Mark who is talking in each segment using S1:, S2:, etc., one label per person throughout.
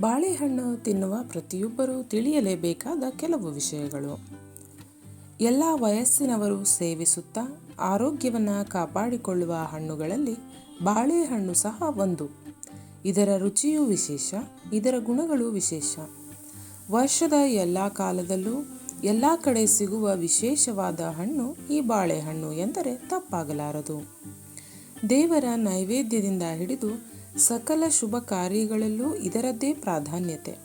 S1: ಬಾಳೆಹಣ್ಣು ತಿನ್ನುವ ಪ್ರತಿಯೊಬ್ಬರೂ ತಿಳಿಯಲೇಬೇಕಾದ ಕೆಲವು ವಿಷಯಗಳು. ಎಲ್ಲ ವಯಸ್ಸಿನವರು ಸೇವಿಸುತ್ತಾ ಆರೋಗ್ಯವನ್ನು ಕಾಪಾಡಿಕೊಳ್ಳುವ ಹಣ್ಣುಗಳಲ್ಲಿ ಬಾಳೆಹಣ್ಣು ಸಹ ಒಂದು. ಇದರ ರುಚಿಯೂ ವಿಶೇಷ, ಇದರ ಗುಣಗಳು ವಿಶೇಷ. ವರ್ಷದ ಎಲ್ಲ ಕಾಲದಲ್ಲೂ ಎಲ್ಲ ಕಡೆ ಸಿಗುವ ವಿಶೇಷವಾದ ಹಣ್ಣು ಈ ಬಾಳೆಹಣ್ಣು ಎಂದರೆ ತಪ್ಪಾಗಲಾರದು. ದೇವರ ನೈವೇದ್ಯದಿಂದ ಹಿಡಿದು ಸಕಲ ಶುಭ ಕಾರ್ಯಗಳಲ್ಲೂ ಇದರದ್ದೇ ಪ್ರಾಧಾನ್ಯತೆ.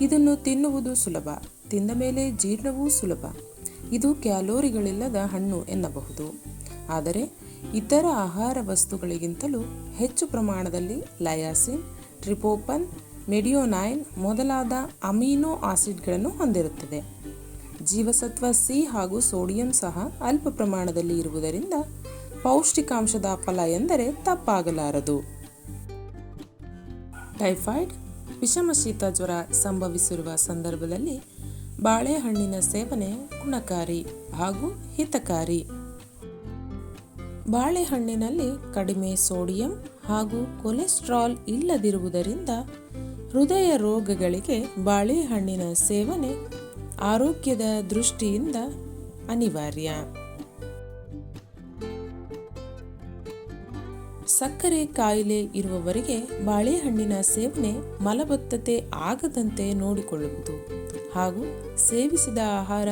S1: ಇದನ್ನು ತಿನ್ನುವುದು ಸುಲಭ, ತಿಂದ ಮೇಲೆ ಜೀರ್ಣವೂ ಸುಲಭ. ಇದು ಕ್ಯಾಲೋರಿಗಳಿಲ್ಲದ ಹಣ್ಣು ಎನ್ನಬಹುದು. ಆದರೆ ಇತರ ಆಹಾರ ವಸ್ತುಗಳಿಗಿಂತಲೂ ಹೆಚ್ಚು ಪ್ರಮಾಣದಲ್ಲಿ ಲಯಾಸಿನ್, ಟ್ರಿಪೋಪನ್, ಮೆಡಿಯೋನೈನ್ ಮೊದಲಾದ ಅಮೀನೋ ಆಸಿಡ್ಗಳನ್ನು ಹೊಂದಿರುತ್ತದೆ. ಜೀವಸತ್ವ ಸಿ ಹಾಗೂ ಸೋಡಿಯಂ ಸಹ ಅಲ್ಪ ಪ್ರಮಾಣದಲ್ಲಿ ಇರುವುದರಿಂದ ಪೌಷ್ಟಿಕಾಂಶದ ಫಲ ಎಂದರೆ ತಪ್ಪಾಗಲಾರದು. ಟೈಫಾಯ್ಡ್, ವಿಷಮಶೀತ ಜ್ವರ ಸಂಭವಿಸಿರುವ ಸಂದರ್ಭದಲ್ಲಿ ಬಾಳೆಹಣ್ಣಿನ ಸೇವನೆ ಗುಣಕಾರಿ ಹಾಗೂ ಹಿತಕಾರಿ. ಬಾಳೆಹಣ್ಣಿನಲ್ಲಿ ಕಡಿಮೆ ಸೋಡಿಯಂ ಹಾಗೂ ಕೊಲೆಸ್ಟ್ರಾಲ್ ಇಲ್ಲದಿರುವುದರಿಂದ ಹೃದಯ ರೋಗಗಳಿಗೆ ಬಾಳೆಹಣ್ಣಿನ ಸೇವನೆ ಆರೋಗ್ಯದ ದೃಷ್ಟಿಯಿಂದ ಅನಿವಾರ್ಯ. ಸಕ್ಕರೆ ಕಾಯಿಲೆ ಇರುವವರಿಗೆ ಬಾಳೆಹಣ್ಣಿನ ಸೇವನೆ ಮಲಬದ್ಧತೆ ಆಗದಂತೆ ನೋಡಿಕೊಳ್ಳುವುದು ಹಾಗೂ ಸೇವಿಸಿದ ಆಹಾರ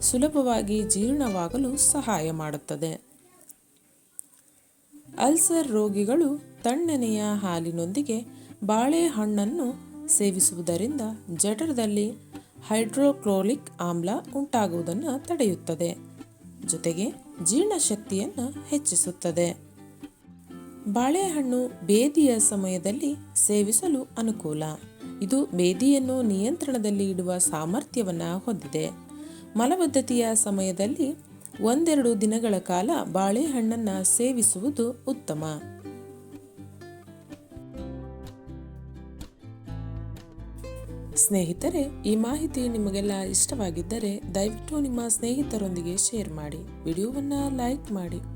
S1: ಸುಲಭವಾಗಿ ಜೀರ್ಣವಾಗಲು ಸಹಾಯ ಮಾಡುತ್ತದೆ. ಅಲ್ಸರ್ ರೋಗಿಗಳು ತಣ್ಣನೆಯ ಹಾಲಿನೊಂದಿಗೆ ಬಾಳೆಹಣ್ಣನ್ನು ಸೇವಿಸುವುದರಿಂದ ಜಠರದಲ್ಲಿ ಹೈಡ್ರೋಕ್ಲೋರಿಕ್ ಆಮ್ಲ ಉಂಟಾಗುವುದನ್ನು ತಡೆಯುತ್ತದೆ. ಜೊತೆಗೆ ಜೀರ್ಣಶಕ್ತಿಯನ್ನು ಹೆಚ್ಚಿಸುತ್ತದೆ. ಬಾಳೆಹಣ್ಣು ಬೇದಿಯ ಸಮಯದಲ್ಲಿ ಸೇವಿಸಲು ಅನುಕೂಲ. ಇದು ಬೇದಿಯನ್ನು ನಿಯಂತ್ರಣದಲ್ಲಿ ಇಡುವ ಸಾಮರ್ಥ್ಯವನ್ನು ಹೊಂದಿದೆ. ಮಲಬದ್ಧತೆಯ ಸಮಯದಲ್ಲಿ ಒಂದೆರಡು ದಿನಗಳ ಕಾಲ ಬಾಳೆಹಣ್ಣನ್ನು ಸೇವಿಸುವುದು ಉತ್ತಮ. ಸ್ನೇಹಿತರೆ, ಈ ಮಾಹಿತಿ ನಿಮಗೆಲ್ಲ ಇಷ್ಟವಾಗಿದ್ದರೆ ದಯವಿಟ್ಟು ನಿಮ್ಮ ಸ್ನೇಹಿತರೊಂದಿಗೆ ಶೇರ್ ಮಾಡಿ. ವಿಡಿಯೋವನ್ನು ಲೈಕ್ ಮಾಡಿ.